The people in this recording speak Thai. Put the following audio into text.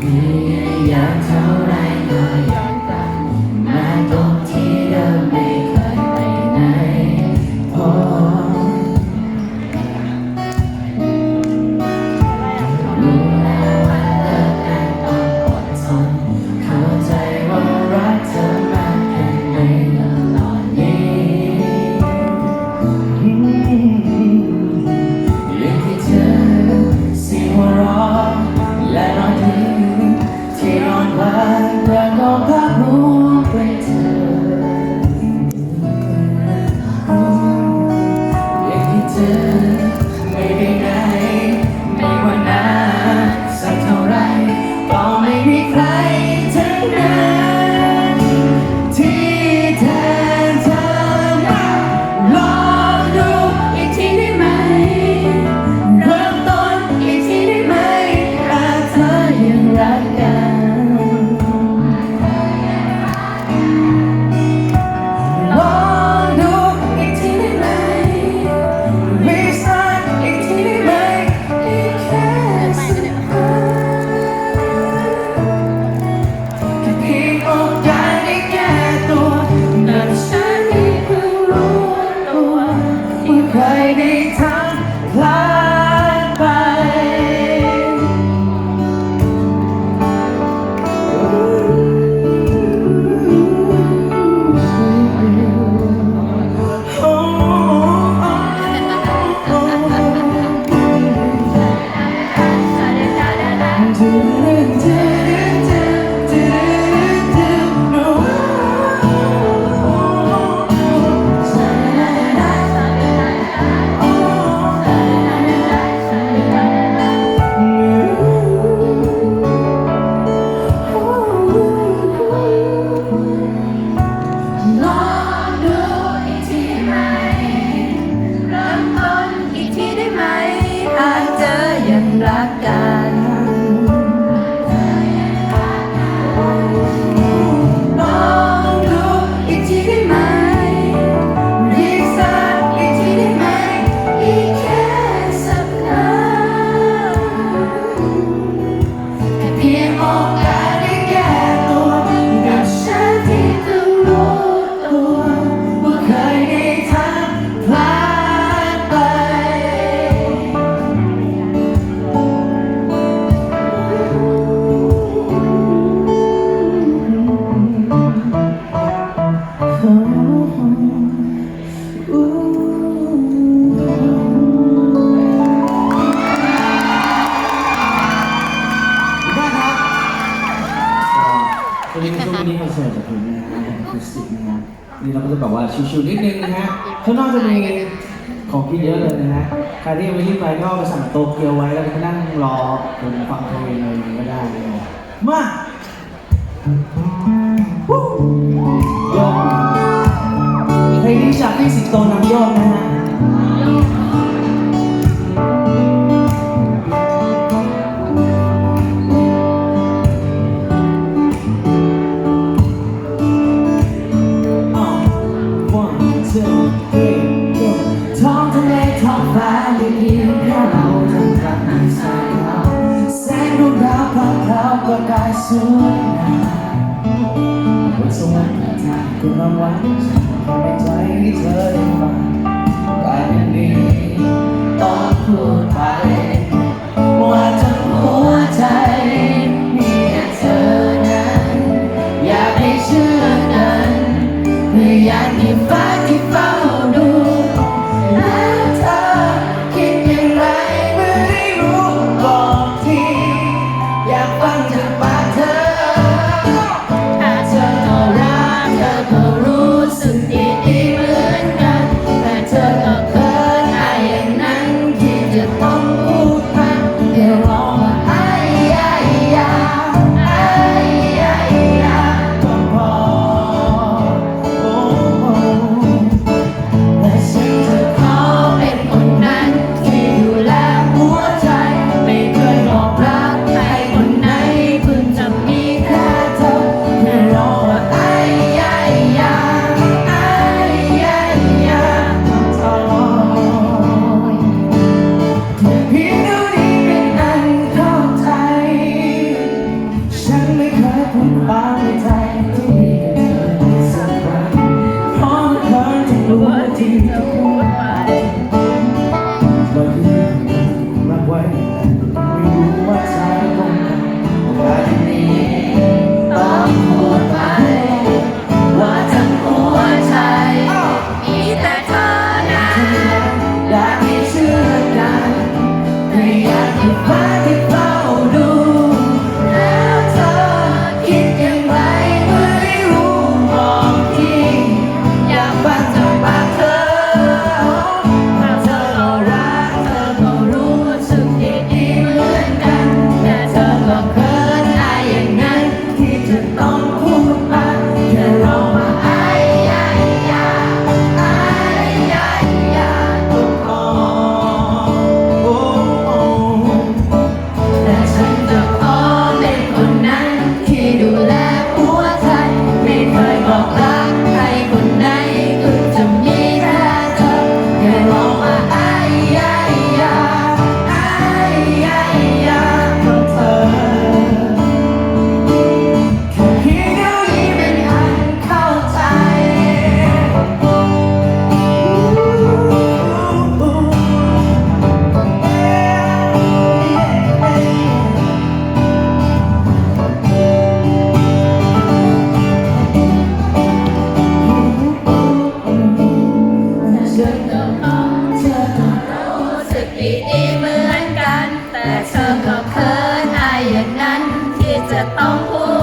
你也摇头。 ชิวๆนิดนึงนะฮะข้างนอกจะมีของกินเยอะเลยนะฮะใครที่ยังไม่รีบไปก็ไปสั่งโตเกียวไว้แล้วก็นั่งรอคุฟังเพลงอะไรอยก็ได้เลยมาโยกเพลงนี้จากพี่สิงโตนำโยกนะฮะ ท้องทะเลทองฟ้ายังยิ้แค่เราทำกับมีสายเราแสงดวงดาวพลับพลาวปรกายสวยงาบนสวรรค์ทางคุณมาไว้ในใจ if I, if I จ 在彷徨